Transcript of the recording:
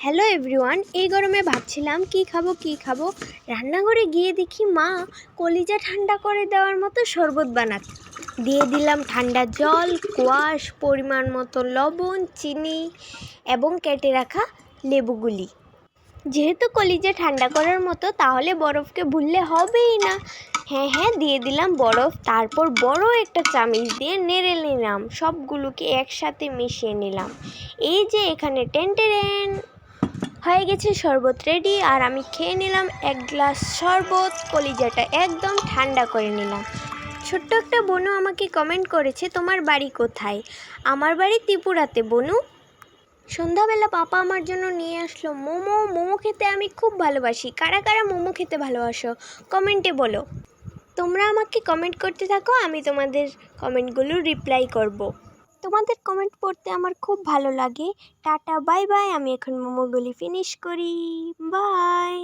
Hello everyone এই গরমে ভাবছিলাম কি খাব কি খাব? রান্নাঘরে গিয়ে দেখি মা কলিজা ঠান্ডা করে দেওয়ার মতো শরবত বানাচ্ছে। দিয়ে দিলাম ঠান্ডা জল কোয়াশ পরিমাণ মতো লবণ, চিনি এবং কেটে রাখা লেবুগুলি। যেহেতু কলিজা ঠান্ডা করার মতো, তাহলে বরফকে ভুললে হবেই না। হ্যাঁ হ্যাঁ দিয়ে দিলাম বরফ, তারপর বড় একটা চামিচ দিয়ে নেড়ে নিলাম। সবগুলোকে একসাথে মিশিয়ে নিলাম। এই যে এখানে টেন হয়ে গেছে শরবত রেডি আর আমি খেয়ে নিলাম এক গ্লাস শরবত, কলিজাটা একদম ঠান্ডা করে নিলাম। ছোট্ট একটা বনু আমাকে কমেন্ট করেছে, তোমার বাড়ি কোথায়? আমার বাড়ি ত্রিপুরাতে, বনু। সন্ধ্যাবেলা পাপা আমার জন্য নিয়ে আসলো মোমো। মোমো খেতে আমি খুব ভালোবাসি। কারা কারা মোমো খেতে ভালোবাসো কমেন্টে বলো। তোমরা আমাকে কমেন্ট করতে থাকো, আমি তোমাদের কমেন্টগুলো রিপ্লাই করব। তোমাদের কমেন্ট পড়তে আমার খুব ভালো লাগে। টাটা বাই বাই আমি এখন মোমোগুলি ফিনিশ করি। বাই